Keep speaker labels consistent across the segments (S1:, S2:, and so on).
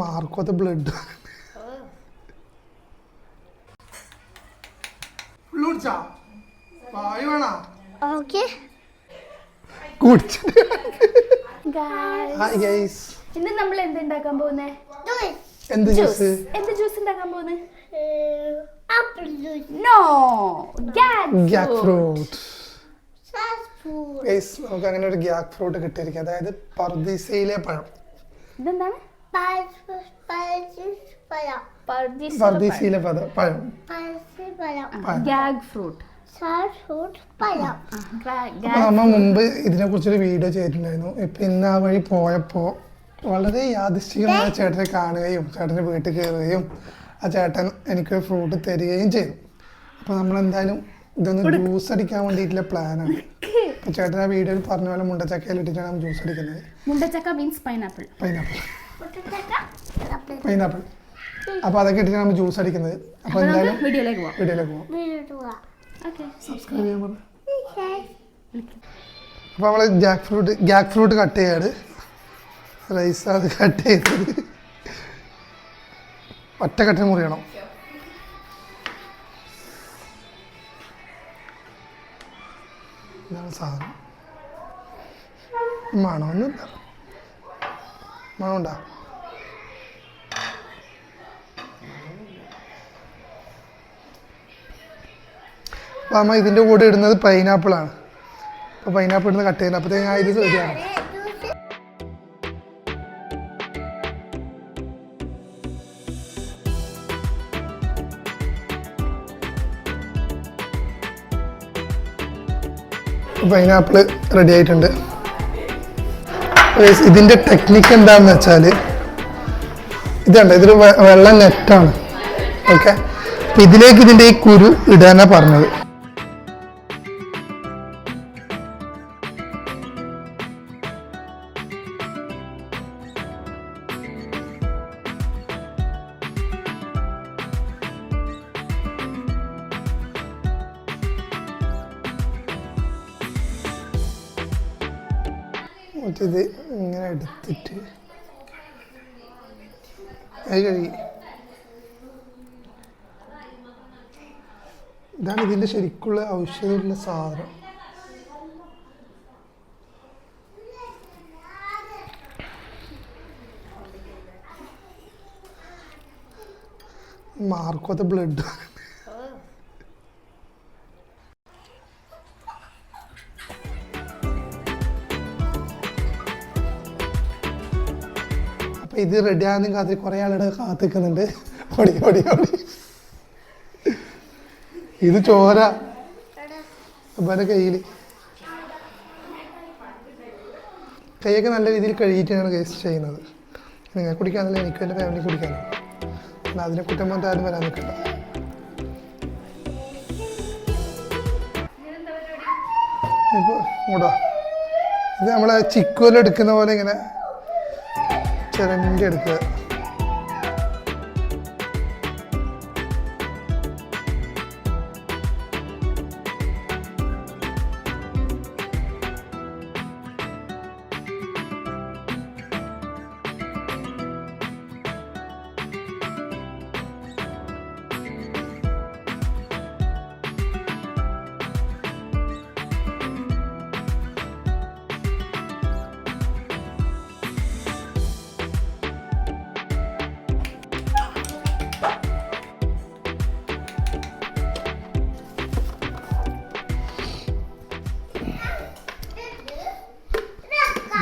S1: മാർക്കോത്തെ blood കുടിച്ചാ? വായു വേണോ?
S2: ഓക്കെ.
S1: കുടിച്ചിട്ട് ഹായ് ഗൈസ്
S3: ഇന്ന് നമ്മൾ എന്ത് ഉണ്ടാക്കാൻ പോകുന്നേ?
S1: എന്ത് ജ്യൂസ്
S3: എന്ത് ജ്യൂസ് ഉണ്ടാക്കാൻ പോകുന്നേ?
S2: Apple juice
S3: no gac
S1: gac fruit guys നമുക്ക് അങ്ങനെ ഒരു ഗ്യാക് ഫ്രൂട്ട് കിട്ടിയിരിക്കും അതായത് പർദീസയിലെ പഴം.
S3: ഇതെന്താണ്?
S1: പർദീസയിലെ പദം. പഴം.
S2: പഴം.
S3: ഗാഗ് ഫ്രൂട്ട്
S1: നമ്മ മുമ്പ് ഇതിനെ കുറിച്ചൊരു വീഡിയോ ചെയ്തിട്ടുണ്ടായിരുന്നു. ഇപ്പൊ ഇന്ന് ആ വഴി പോയപ്പോ വളരെ യാദൃശ്ചികമായ ചേട്ടനെ കാണുകയും ചേട്ടന്റെ വീട്ടിൽ കയറുകയും ആ ചേട്ടൻ എനിക്ക് ഫ്രൂട്ട് തരികയും ചെയ്തു. അപ്പൊ നമ്മൾ എന്തായാലും ഇതൊന്ന് ജ്യൂസ് അടിക്കാൻ വേണ്ടിയിട്ടുള്ള പ്ലാനാണ് ചേട്ടൻ ആ വീഡിയോയിൽ പറഞ്ഞ പോലെ മുണ്ടച്ചക്കയിൽ ഇട്ടിട്ടാണ് ജ്യൂസ് അടിക്കുന്നത്.
S3: മുണ്ടച്ചക്ക മീൻസ് പൈനാപ്പിൾ.
S1: പൈനാപ്പിൾ. പൈനാപ്പിൾ. അപ്പൊ അതൊക്കെ ഇട്ടിട്ടാണ് നമ്മൾ ജ്യൂസ് അടിക്കുന്നത്. അപ്പൊ എന്തായാലും
S3: വീഡിയോയിലേക്ക് പോവാം.
S1: വീഡിയോയിലേക്ക്
S3: നമ്മൾ
S1: സബ്സ്ക്രൈബ് ചെയ്യാൻ പറഞ്ഞു അപ്പോൾ നമ്മൾ jack fruit jack fruit cut ചെയ്യാണ്. റൈസ് അത് കട്ട് ചെയ്തത്. ഒറ്റ കട്ടിന് മുറിയണം. ഇതാണ് സാധനം. മണമൊന്നുമില്ല. മണമുണ്ടാ? അപ്പോൾ അമ്മ ഇതിന്റെ കൂടെ ഇടുന്നത് പൈനാപ്പിളാണ് അപ്പോൾ പൈനാപ്പിൾ ഇടുന്ന കട്ട് ചെയ്യുന്നത്. അപ്പോഴത്തേക്ക് ഞാൻ ഇത് ശരിയാണ് പൈനാപ്പിൾ റെഡി ആയിട്ടുണ്ട്. ഇതിന്റെ ടെക്നിക്ക് എന്താണെന്ന് വെച്ചാൽ ഇതുണ്ട് ഇതൊരു വെള്ള നെറ്റാണ് ഓക്കെ അപ്പം ഇതിലേക്ക് ഇതിന്റെ ഈ കുരു ഇടാനാണ് പറഞ്ഞത്. മറ്റേത് ഇങ്ങനെ എടുത്തിട്ട്. അത് കഴുകി ഇതാണ് ഇതിന്റെ ശരിക്കുള്ള ഔഷധമുള്ള സാധനം. മാർക്കോത്തെ ബ്ലഡ് അപ്പൊ ഇത് റെഡി ആകുന്ന കാത്തിരി കുറെ ആളുടെ കാത്തിക്കുന്നുണ്ട് ഓടി ഓടി ഓടി. ഇത് ചോര. അപ്പന്റെ കയ്യിൽ കൈയൊക്കെ നല്ല രീതിയിൽ കഴുകിയിട്ടാണ് കേസ് ചെയ്യുന്നത്. നിങ്ങൾ കുടിക്കാന്നല്ല എനിക്കും എന്റെ ഫാമിലി കുടിക്കാനും. എന്നാൽ അതിനെ കുറ്റം ആരും വരാൻ നിൽക്കണ്ട. ഇപ്പോൾ ഇത് നമ്മളെ ചിക്കുവെല്ലാം എടുക്കുന്ന പോലെ ഇങ്ങനെ செகண்ட் இருக்குது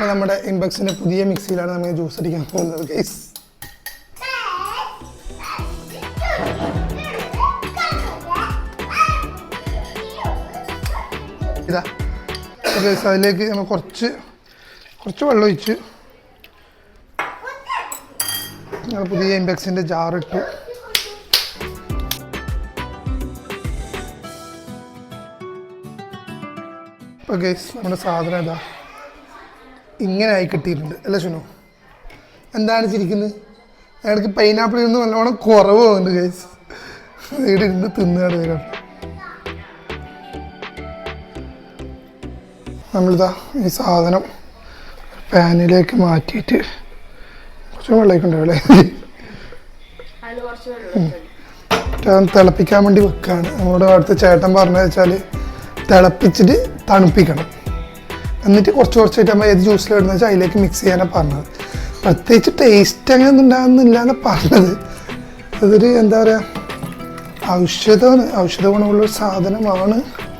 S1: അപ്പോൾ നമ്മുടെ ഇൻബക്സിന്റെ പുതിയ മിക്സിയിലാണ് നമ്മൾ ജ്യൂസ് അടിക്കാൻ പോകുന്നത് ഗൈസ് ഇതാ. ഗൈസ് അതിലേക്ക് നമ്മൾ കുറച്ച് കുറച്ച് വെള്ളം ഒഴിച്ച് ഞങ്ങൾ പുതിയ ഇൻബക്സിന്റെ ജാറിട്ടു അപ്പോൾ ഗൈസ് നമ്മുടെ സാധനം ഇതാ. ഇങ്ങനെ ആയി കിട്ടിയിട്ടുണ്ട്. അല്ലേ ശുനു എന്താണ് ചിരിക്കുന്നത് അയാൾക്ക് പൈനാപ്പിളിൽ നിന്ന് നല്ലോണം കുറവ് പോകുന്നുണ്ട് ഗൈസ് ഇവിടെ ഇരുന്ന് തിന്നുകയാണ് വരാം നമ്മളിതാ ഈ സാധനം പാനിലേക്ക് മാറ്റിയിട്ട് കുറച്ച് വെള്ളമൊക്കെ
S3: ഉണ്ടാവും വെള്ളം
S1: തിളപ്പിക്കാൻ വേണ്ടി വെക്കുകയാണ് നമ്മുടെ അടുത്ത ചേട്ടൻ പറഞ്ഞു വെച്ചാൽ തിളപ്പിച്ചിട്ട് തണുപ്പിക്കണം. എന്നിട്ട് കുറച്ച് കുറച്ചായിട്ട് നമ്മൾ ഏത് ജ്യൂസിലിടുന്ന വെച്ചാൽ അതിലേക്ക് മിക്സ് ചെയ്യാനാണ് പറഞ്ഞത്. പ്രത്യേകിച്ച് ടേസ്റ്റ് അങ്ങനെ ഉണ്ടാകുന്നില്ല എന്ന് പറഞ്ഞത്. അതൊരു എന്താ പറയുക ഔഷധമാണ്. ഔഷധ ഗുണമുള്ള ഒരു സാധനമാണ്.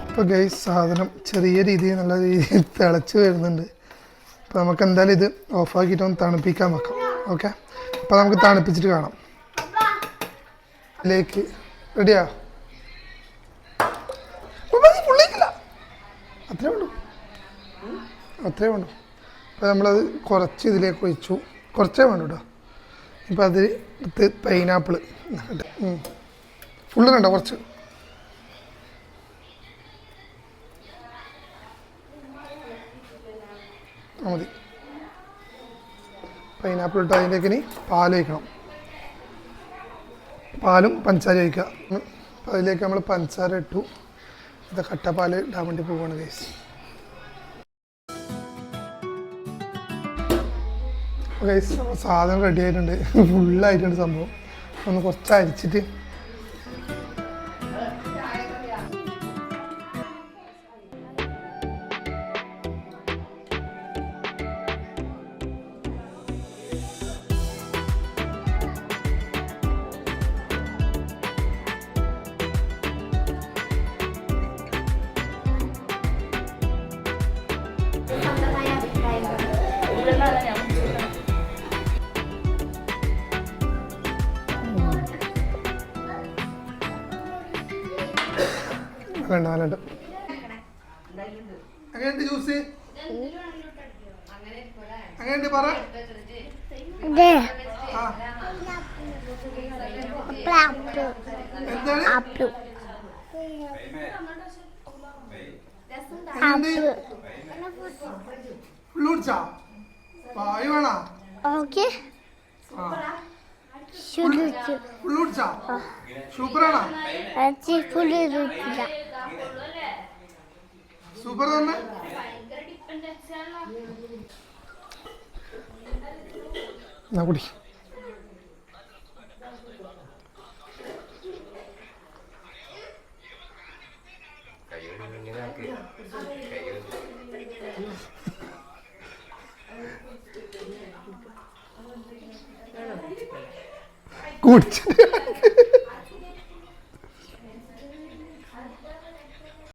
S1: ഇപ്പോൾ ഗൈസ് സാധനം ചെറിയ രീതിയിൽ നല്ല രീതിയിൽ തിളച്ച് വരുന്നുണ്ട്. അപ്പോൾ നമുക്ക് എന്തായാലും ഇത് ഓഫാക്കിയിട്ട് ഒന്ന് തണുപ്പിക്കാൻ വെക്കാം. ഓക്കെ അപ്പോൾ നമുക്ക് തണുപ്പിച്ചിട്ട് കാണാം. ഇതിലേക്ക്. റെഡിയാ അത്രേ വേണ്ടു അത്രേ വേണ്ടു അപ്പോൾ നമ്മളത് കുറച്ച് ഇതിലേക്ക് ഒഴിച്ചു. കുറച്ചേ വേണ്ടു കേട്ടോ ഇപ്പോൾ അതിൽ ഇത് പൈനാപ്പിൾ ഫുള്ള് കണ്ടോ കുറച്ച്? മതി. പൈനാപ്പിൾ ഇട്ട് അതിലേക്ക് ഇനി പാൽ ഒഴിക്കണം. പാലും പഞ്ചസാര ഒഴിക്കുക. അതിലേക്ക് നമ്മൾ പഞ്ചസാര ഇട്ടു. ഇത് കട്ടപ്പാൽ ഇടാൻ വേണ്ടി പോവുകയാണ് ഗൈസ് സാധനം റെഡി ആയിട്ടുണ്ട്. ഫുള്ളായിട്ടുണ്ട് സംഭവം. ഒന്ന് കുറച്ച് അരിച്ചിട്ട് വേണ്ട വേണ്ട അങ്ങനെയുണ്ട് ജ്യൂസ്? അങ്ങനെയുണ്ട് പറ? എന്താണ്
S2: ആപ്പിൾ
S1: എങ്ങനെയുണ്ട് ഫുള്ള് കുടിച്ചാ പായ വേണോ
S2: ഓക്കെ
S1: ആ
S2: ശുദ്ധിച്ചു
S1: ഫുള്ള് കുടിച്ചാ സൂപ്പറാണോ
S2: അച്ഛൻ ഫുള്ള് രുചില്ല
S1: സൂപ്പർ തന്നെ. കുടിച്ചിട്ട്